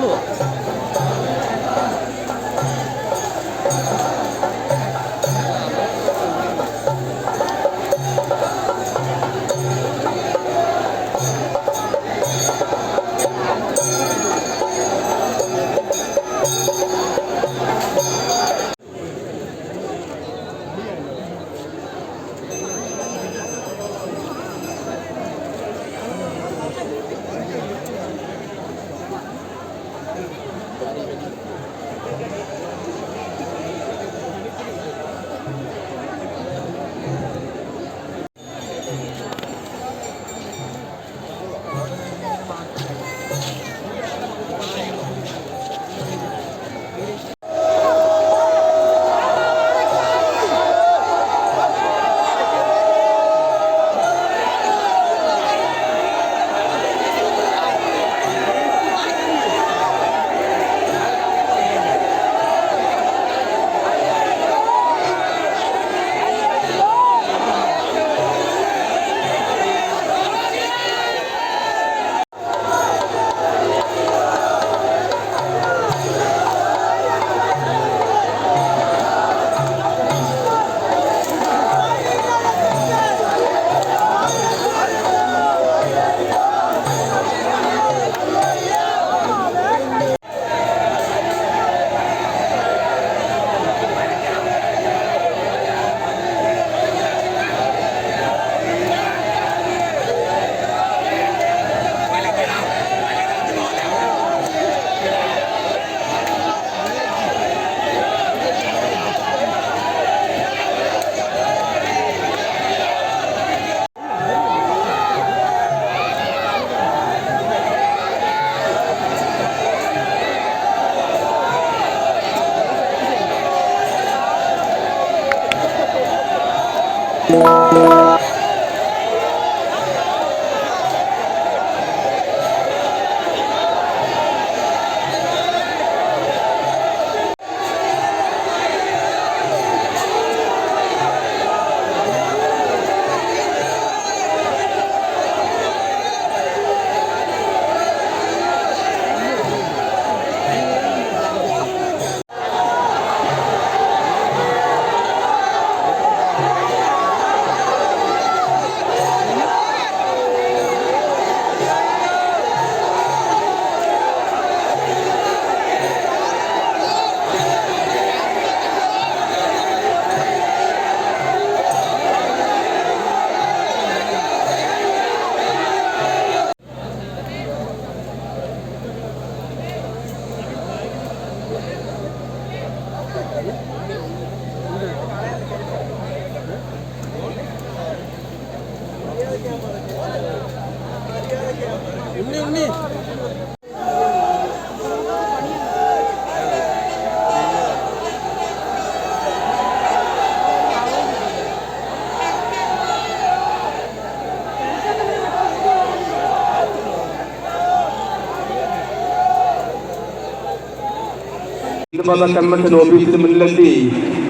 そ。കൺവെൻഷൻ ഓഫീസിന് മുന്നിലെത്തി.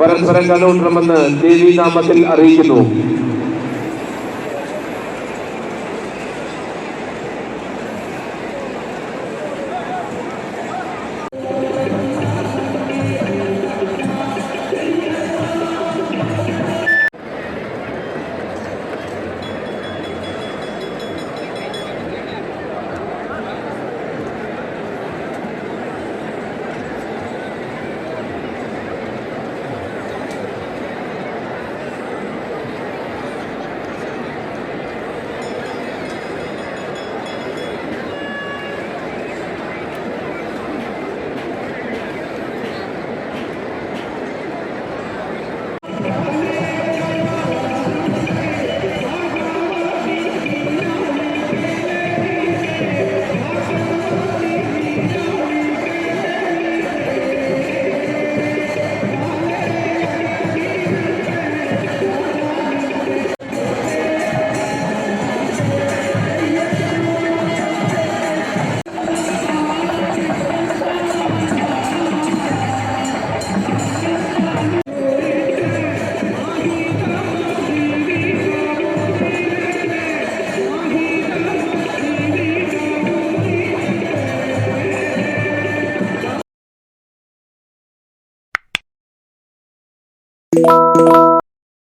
പരസ്പരം കണ്ടുകൊണ്ടിരുമെന്ന് അറിയിക്കുന്നു.